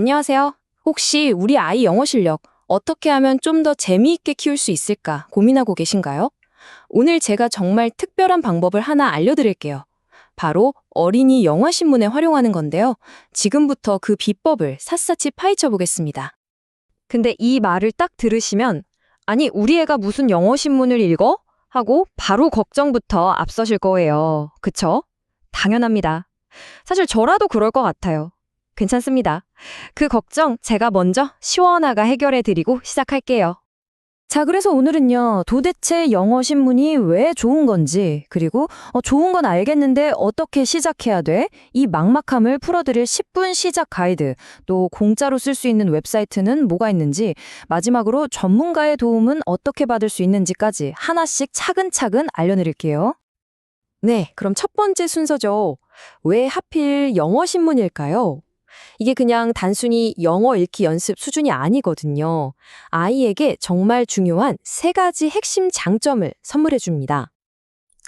안녕하세요. 혹시 우리 아이 영어 실력 어떻게 하면 좀 더 재미있게 키울 수 있을까 고민하고 계신가요? 오늘 제가 정말 특별한 방법을 하나 알려드릴게요. 바로 어린이 영화 신문에 활용하는 건데요. 지금부터 그 비법을 샅샅이 파헤쳐 보겠습니다. 근데 이 말을 딱 들으시면 아니 우리 애가 무슨 영어 신문을 읽어? 하고 바로 걱정부터 앞서실 거예요. 그쵸? 당연합니다. 사실 저라도 그럴 것 같아요. 괜찮습니다. 그 걱정 제가 먼저 시원하게 해결해 드리고 시작할게요. 자, 그래서 오늘은요, 도대체 영어 신문이 왜 좋은 건지, 그리고 어, 좋은 건 알겠는데 어떻게 시작해야 돼? 이 막막함을 풀어드릴 10분 시작 가이드, 또 공짜로 쓸 수 있는 웹사이트는 뭐가 있는지, 마지막으로 전문가의 도움은 어떻게 받을 수 있는지까지 하나씩 차근차근 알려드릴게요. 네, 그럼 첫 번째 순서죠. 왜 하필 영어 신문일까요? 이게 그냥 단순히 영어 읽기 연습 수준이 아니거든요. 아이에게 정말 중요한 세 가지 핵심 장점을 선물해 줍니다.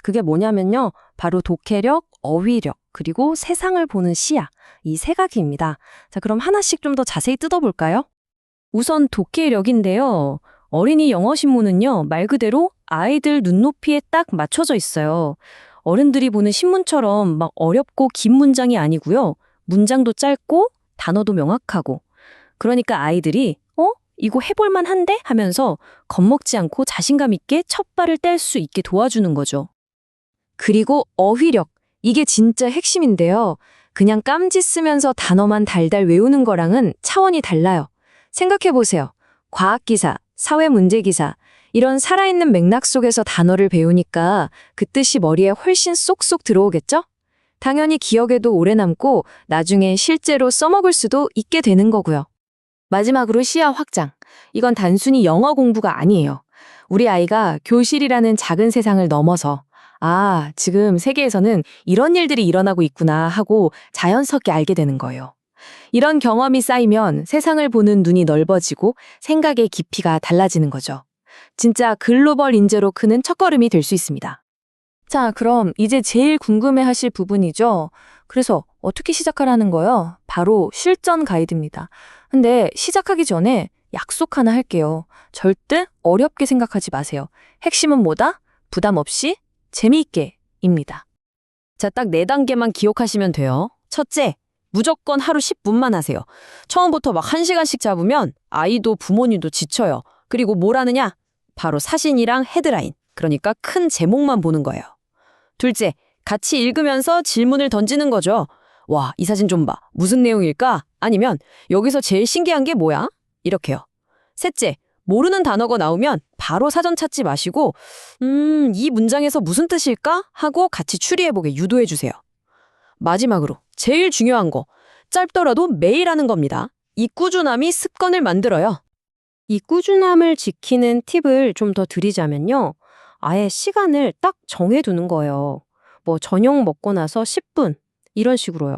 그게 뭐냐면요. 바로 독해력, 어휘력, 그리고 세상을 보는 시야. 이세 가지입니다. 자, 그럼 하나씩 좀 더 자세히 뜯어볼까요? 우선 독해력인데요. 어린이 영어 신문은요, 말 그대로 아이들 눈높이에 딱 맞춰져 있어요. 어른들이 보는 신문처럼 막 어렵고 긴 문장이 아니고요. 문장도 짧고 단어도 명확하고. 그러니까 아이들이 어? 이거 해볼만 한데? 하면서 겁먹지 않고 자신감 있게 첫 발을 뗄 수 있게 도와주는 거죠. 그리고 어휘력. 이게 진짜 핵심인데요. 그냥 깜지 쓰면서 단어만 달달 외우는 거랑은 차원이 달라요. 생각해보세요. 과학기사, 사회문제기사, 이런 살아있는 맥락 속에서 단어를 배우니까 그 뜻이 머리에 훨씬 쏙쏙 들어오겠죠? 당연히 기억에도 오래 남고 나중에 실제로 써먹을 수도 있게 되는 거고요. 마지막으로 시야 확장. 이건 단순히 영어 공부가 아니에요. 우리 아이가 교실이라는 작은 세상을 넘어서 아, 지금 세계에서는 이런 일들이 일어나고 있구나 하고 자연스럽게 알게 되는 거예요. 이런 경험이 쌓이면 세상을 보는 눈이 넓어지고 생각의 깊이가 달라지는 거죠. 진짜 글로벌 인재로 크는 첫걸음이 될 수 있습니다. 자, 그럼 이제 제일 궁금해 하실 부분이죠. 그래서 어떻게 시작하라는 거요? 바로 실전 가이드입니다. 근데 시작하기 전에 약속 하나 할게요. 절대 어렵게 생각하지 마세요. 핵심은 뭐다? 부담 없이 재미있게 입니다. 자, 딱 네 단계만 기억하시면 돼요. 첫째, 무조건 하루 10분만 하세요. 처음부터 막 1시간씩 잡으면 아이도 부모님도 지쳐요. 그리고 뭘 하느냐? 바로 사진이랑 헤드라인, 그러니까 큰 제목만 보는 거예요. 둘째, 같이 읽으면서 질문을 던지는 거죠. 와, 이 사진 좀 봐. 무슨 내용일까? 아니면 여기서 제일 신기한 게 뭐야? 이렇게요. 셋째, 모르는 단어가 나오면 바로 사전 찾지 마시고 음, 이 문장에서 무슨 뜻일까? 하고 같이 추리해보게 유도해 주세요. 마지막으로 제일 중요한 거, 짧더라도 매일 하는 겁니다. 이 꾸준함이 습관을 만들어요. 이 꾸준함을 지키는 팁을 좀 더 드리자면요. 아예 시간을 딱 정해두는 거예요. 뭐 저녁 먹고 나서 10분 이런 식으로요.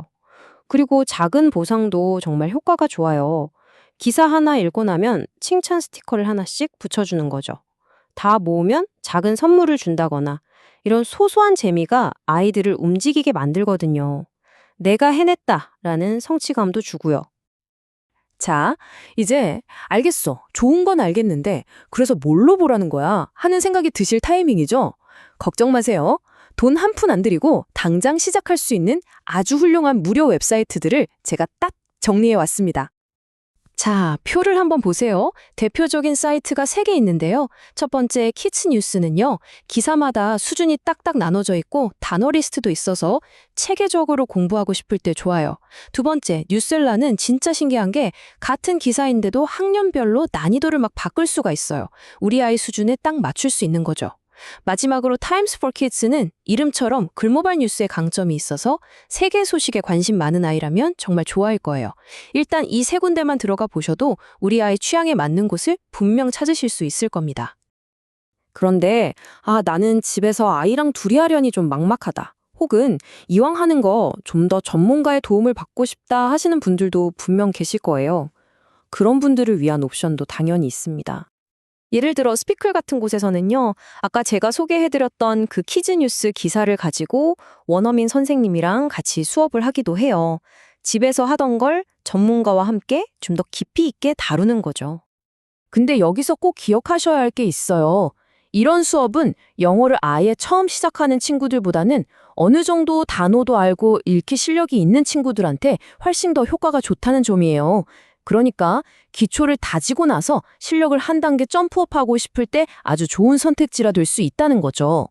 그리고 작은 보상도 정말 효과가 좋아요. 기사 하나 읽고 나면 칭찬 스티커를 하나씩 붙여주는 거죠. 다 모으면 작은 선물을 준다거나 이런 소소한 재미가 아이들을 움직이게 만들거든요. 내가 해냈다라는 성취감도 주고요. 자, 이제 알겠어. 좋은 건 알겠는데 그래서 뭘로 보라는 거야? 하는 생각이 드실 타이밍이죠? 걱정 마세요. 돈 한 푼 안 들이고 당장 시작할 수 있는 아주 훌륭한 무료 웹사이트들을 제가 딱 정리해 왔습니다. 자, 표를 한번 보세요. 대표적인 사이트가 3개 있는데요. 첫 번째 키츠 뉴스는요. 기사마다 수준이 딱딱 나눠져 있고 단어 리스트도 있어서 체계적으로 공부하고 싶을 때 좋아요. 두 번째 뉴셀라는 진짜 신기한 게 같은 기사인데도 학년별로 난이도를 막 바꿀 수가 있어요. 우리 아이 수준에 딱 맞출 수 있는 거죠. 마지막으로 타임스 포 키드스는 이름처럼 글로벌 뉴스의 강점이 있어서 세계 소식에 관심 많은 아이라면 정말 좋아할 거예요. 일단 이 세 군데만 들어가 보셔도 우리 아이 취향에 맞는 곳을 분명 찾으실 수 있을 겁니다. 그런데 아 나는 집에서 아이랑 둘이 하려니 좀 막막하다. 혹은 이왕 하는 거 좀 더 전문가의 도움을 받고 싶다 하시는 분들도 분명 계실 거예요. 그런 분들을 위한 옵션도 당연히 있습니다. 예를 들어 스피클 같은 곳에서는요. 아까 제가 소개해드렸던 그 키즈 뉴스 기사를 가지고 원어민 선생님이랑 같이 수업을 하기도 해요. 집에서 하던 걸 전문가와 함께 좀 더 깊이 있게 다루는 거죠. 근데 여기서 꼭 기억하셔야 할 게 있어요. 이런 수업은 영어를 아예 처음 시작하는 친구들보다는 어느 정도 단어도 알고 읽기 실력이 있는 친구들한테 훨씬 더 효과가 좋다는 점이에요. 그러니까 기초를 다지고 나서 실력을 한 단계 점프업하고 싶을 때 아주 좋은 선택지라 될 수 있다는 거죠.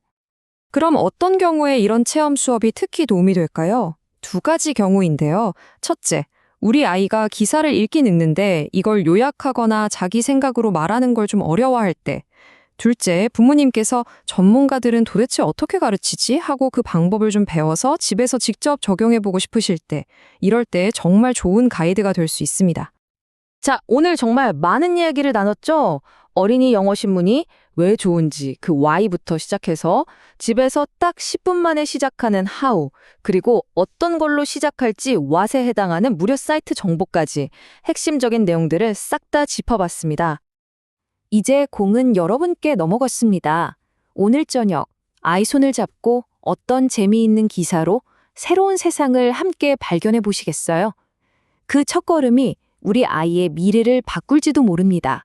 그럼 어떤 경우에 이런 체험 수업이 특히 도움이 될까요? 두 가지 경우인데요. 첫째, 우리 아이가 기사를 읽긴 읽는데 이걸 요약하거나 자기 생각으로 말하는 걸 좀 어려워할 때. 둘째, 부모님께서 전문가들은 도대체 어떻게 가르치지? 하고 그 방법을 좀 배워서 집에서 직접 적용해보고 싶으실 때. 이럴 때 정말 좋은 가이드가 될 수 있습니다. 자, 오늘 정말 많은 이야기를 나눴죠? 어린이 영어 신문이 왜 좋은지 그 why부터 시작해서 집에서 딱 10분 만에 시작하는 how, 그리고 어떤 걸로 시작할지 what에 해당하는 무료 사이트 정보까지 핵심적인 내용들을 싹 다 짚어봤습니다. 이제 공은 여러분께 넘어갔습니다. 오늘 저녁 아이 손을 잡고 어떤 재미있는 기사로 새로운 세상을 함께 발견해 보시겠어요? 그 첫걸음이 우리 아이의 미래를 바꿀지도 모릅니다.